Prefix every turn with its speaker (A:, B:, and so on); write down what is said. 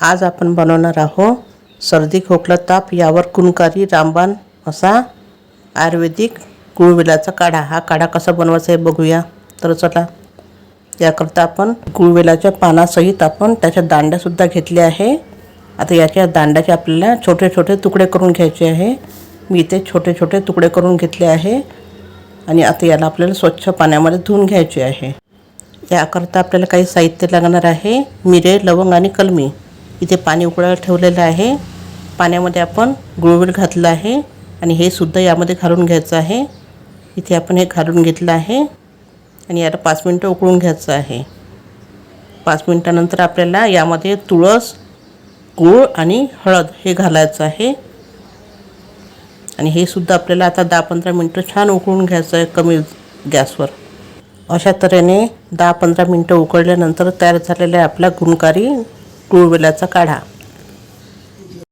A: आज आपण बनवणार आहोत सर्दी खोकला ताप यावर कुणकारी रामबाण असा आयुर्वेदिक गुळवेलाचा काढा. हा काढा कसा बनवायचा हे बघूया. तर चला याकरता आपण गुळवेलाच्या पानासहित आपण त्याच्या दांड्यासुद्धा घेतल्या आहे. आता याच्या दांड्याचे आपल्याला छोटे छोटे तुकडे करून घ्यायचे आहे. मी इथे छोटे छोटे तुकडे करून घेतले आहे. आणि आता याला आपल्याला स्वच्छ पाण्यामध्ये धुवून घ्यायचे आहे. याकरता आपल्याला काही साहित्य लागणार आहे. मिरे लवंग आणि कलमी. इथे पाणी उकळायला ठेवलेलं आहे. पाण्यामध्ये आपण गुळवेल घातलं आहे आणि हे सुद्धा यामध्ये घालून घ्यायचं आहे. इथे आपण हे घालून घेतलं आहे आणि याला पाच मिनटं उकळून घ्यायचं आहे. पाच मिनटानंतर आपल्याला यामध्ये तुळस गूळ आणि हळद हे घालायचं आहे. आणि हे सुद्धा आपल्याला आता दहा पंधरा मिनटं छान उकळून घ्यायचं आहे कमी गॅसवर. अशा तऱ्हेने दहा पंधरा मिनटं उकळल्यानंतर तयार झालेला आहे आपला गुणकारी गुळवेलाचा काढा.